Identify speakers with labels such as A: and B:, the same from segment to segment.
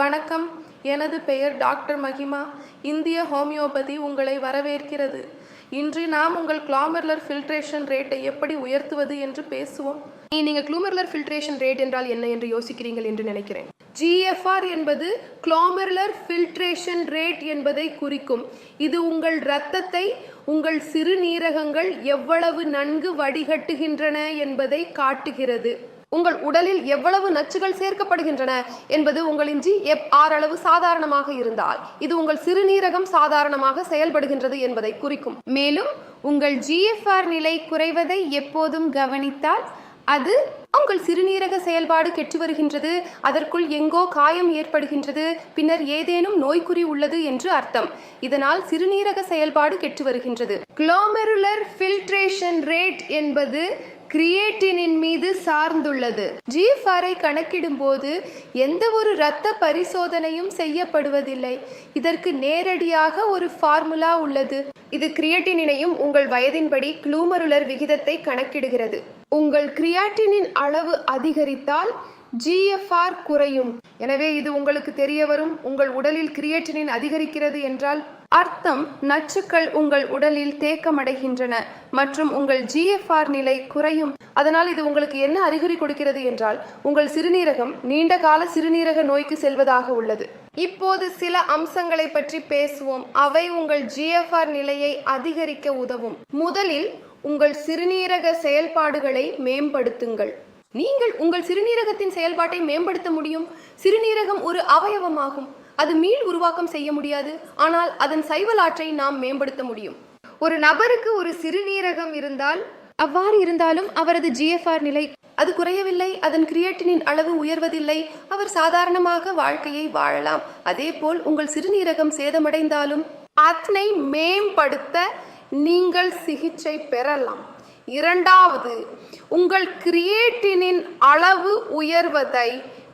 A: வணக்கம். எனது பெயர் டாக்டர் மகிமா. இந்திய ஹோமியோபதி உங்களை வரவேற்கிறது. இன்று நாம் உங்கள் கிளாமர்லர் ஃபில்ட்ரேஷன் ரேட்டை எப்படி உயர்த்துவது என்று பேசுவோம்.
B: நீங்கள் க்ளூமெர்லர் ஃபில்ட்ரேஷன் ரேட் என்றால் என்ன என்று யோசிக்கிறீர்கள் என்று நினைக்கிறேன்.
A: ஜிஎஃப்ஆர் என்பது குளோமர்லர் ஃபில்ட்ரேஷன் ரேட் என்பதை குறிக்கும். இது உங்கள் இரத்தத்தை உங்கள் சிறுநீரகங்கள் எவ்வளவு நன்கு வடிகட்டுகின்றன என்பதை காட்டுகிறது.
B: உங்கள் உடலில் எவ்வளவு நச்சுகள் சேர்க்கப்படுகின்றன என்பது உங்களின் எப் ஆறளவு சாதாரணமாக இருந்தால் இது உங்கள் சிறுநீரகம் சாதாரணமாக செயல்படுகின்றது என்பதை குறிக்கும்.
C: மேலும் உங்கள் ஜிஎஃப்ஆர் நிலை குறைவதை எப்போதும் கவனித்தால் அது
B: உங்கள் சிறுநீரக செயல்பாடு கெட்டு வருகின்றது அதற்குள் எங்கோ காயம் ஏற்படுகின்றது பின்னர் ஏதேனும் நோய்க்குறி உள்ளது என்று அர்த்தம். இதனால் சிறுநீரக செயல்பாடு கெட்டு வருகின்றது.
C: குளோமெருலர் ஃபில்ட்ரேஷன் ரேட் என்பது கிரியேட்டினின் மீது சார்ந்துள்ளது.
B: ஜிஎஃப்ஆரை கணக்கிடும்போது எந்த ஒரு இரத்த பரிசோதனையும் செய்யப்படுவதில்லை. இதற்கு நேரடியாக ஒரு ஃபார்முலா உள்ளது. இது கிரியேட்டினையும் உங்கள் வயதின்படி க்ளூமருலர் விகிதத்தை கணக்கிடுகிறது. உங்கள் கிரியாட்டினின் அளவு அதிகரித்தால் ஜிஎஃப்ஆர் குறையும். எனவே இது உங்களுக்கு தெரிய வரும். உங்கள் உடலில் கிரியேட்டினின் அதிகரிக்கிறது என்றால் அர்த்தம் நச்சுக்கள் உங்கள் உடலில் தேக்கமடைகின்றன மற்றும் உங்கள் ஜிஎஃப்ஆர் நிலை குறையும். அதனால் இது உங்களுக்கு என்ன அறிகுறி கொடுக்கிறது என்றால் உங்கள் சிறுநீரகம் நீண்ட கால சிறுநீரக நோய்க்கு செல்வதாக உள்ளது. இப்போது சில அம்சங்களை பற்றி பேசுவோம். அவை உங்கள் ஜிஎஃப்ஆர் நிலையை அதிகரிக்க உதவும். முதலில் உங்கள் சிறுநீரக செயல்பாடுகளை மேம்படுத்துங்கள். நீங்கள் உங்கள் சிறுநீரகத்தின் செயல்பாட்டை மேம்படுத்த முடியும். சிறுநீரகம் ஒரு அவயவமாகும். அது மீள் உருவாக்கம் செய்ய முடியாது. ஆனால் அதன் சைவலாற்றை நாம் மேம்படுத்த முடியும். ஒரு நபருக்கு ஒரு சிறுநீரகம் இருந்தால் அவ்வாறு இருந்தாலும் அவரது ஜிஎஃப்ஆர் நிலை அது குறையவில்லை. அதன் கிரியேட்டினின் அளவு உயர்வதில்லை. அவர் சாதாரணமாக வாழ்க்கையை வாழலாம். அதேபோல் உங்கள் சிறுநீரகம் சேதமடைந்தாலும் அதனை மேம்படுத்த நீங்கள் சிகிச்சை பெறலாம். இரண்டாவது உங்கள் கிரியேட்டினின் அளவு உயர்வதை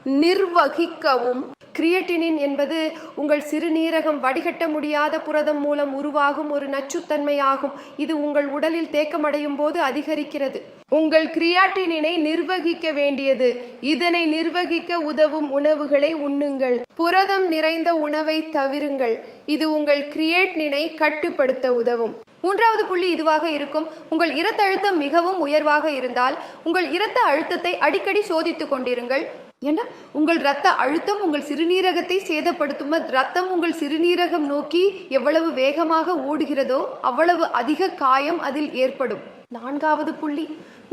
B: நிர்வகிக்கவும். கிரியேட்டினின் என்பது உங்கள் சிறுநீரகம் வடிகட்ட முடியாத புரதம் மூலம் உருவாகும் ஒரு நச்சுத்தன்மையாகும். இது உங்கள் உடலில் தேக்கமடையும் போது அதிகரிக்கிறது. உங்கள் கிரியாட்டினினை நிர்வகிக்க வேண்டியது. இதனை நிர்வகிக்க உதவும் உணவுகளை உண்ணுங்கள். புரதம் நிறைந்த உணவை தவிருங்கள். இது உங்கள் கிரியேட்டினை கட்டுப்படுத்த உதவும். மூன்றாவது புள்ளி இதுவாக இருக்கும். உங்கள் இரத்த அழுத்தம் மிகவும் உயர்வாக இருந்தால் உங்கள் இரத்த அழுத்தத்தை அடிக்கடி சோதித்துக் கொண்டிருங்கள். ஏன்னா உங்கள் இரத்த அழுத்தம் உங்கள் சிறுநீரகத்தை சேதப்படுத்தும் ரத்தம் உங்கள் சிறுநீரகம் நோக்கி எவ்வளவு வேகமாக ஓடுகிறதோ அவ்வளவு அதிக காயம் அதில் ஏற்படும். நான்காவது புள்ளி.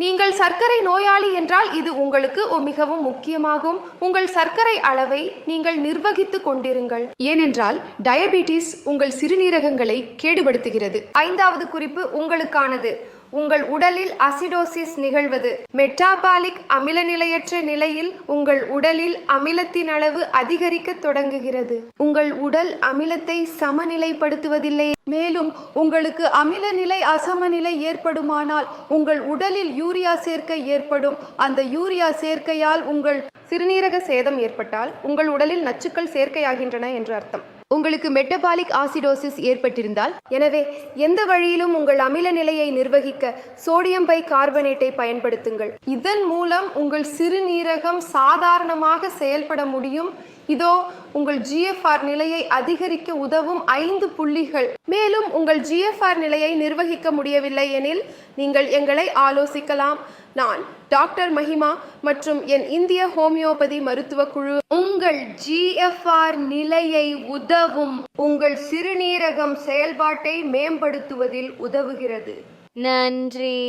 B: நீங்கள் சர்க்கரை நோயாளி என்றால் இது உங்களுக்கு மிகவும் முக்கியமாகும். உங்கள் சர்க்கரை அளவை நீங்கள் நிர்வகித்துக் கொண்டிருங்கள். ஏனென்றால் டயபெட்டிஸ் உங்கள் சிறுநீரகங்களை கேடுபடுத்துகிறது. ஐந்தாவது குறிப்பு உங்களுக்கானது. உங்கள் உடலில் அசிடோசிஸ் நிகழ்வது. மெட்டாபாலிக் அமிலநிலையற்ற நிலையில் உங்கள் உடலில் அமிலத்தின் அளவு அதிகரிக்க தொடங்குகிறது. உங்கள் உடல் அமிலத்தை சமநிலைப்படுத்துவதில்லை. மேலும் உங்களுக்கு அமில நிலை அசமநிலை ஏற்படுமானால் உங்கள் உடலில் யூரியா சேர்க்கை ஏற்படும். அந்த யூரியா சேர்க்கையால் உங்கள் சிறுநீரக சேதம் ஏற்பட்டால் உங்கள் உடலில் நச்சுக்கள் சேர்க்கையாகின்றன என்று அர்த்தம். உங்களுக்கு மெட்டபாலிக் ஆசிடோசிஸ் ஏற்பட்டிருந்தால் எனவே எந்த வழியிலும் உங்கள் அமில நிலையை நிர்வகிக்க சோடியம் பை கார்பனேட்டை பயன்படுத்துங்கள். இதன் மூலம் உங்கள் சிறுநீரகம் சாதாரணமாக செயல்பட முடியும். இதோ உங்கள் ஜிஎஃப்ஆர் நிலையை அதிகரிக்க உதவும் ஐந்து புள்ளிகள். மேலும் உங்கள் ஜிஎஃப்ஆர் நிலையை நிர்வகிக்க முடியவில்லை எனில் நீங்கள் எங்களை ஆலோசிக்கலாம். நான் டாக்டர் மஹிமா மற்றும் என் இந்திய ஹோமியோபதி மருத்துவ குழு. உங்கள் ஜிஎஃப்ஆர் நிலையை உதவும் உங்கள் சிறுநீரகம் செயல்பாட்டை மேம்படுத்துவதில் உதவுகிறது.
D: நன்றி.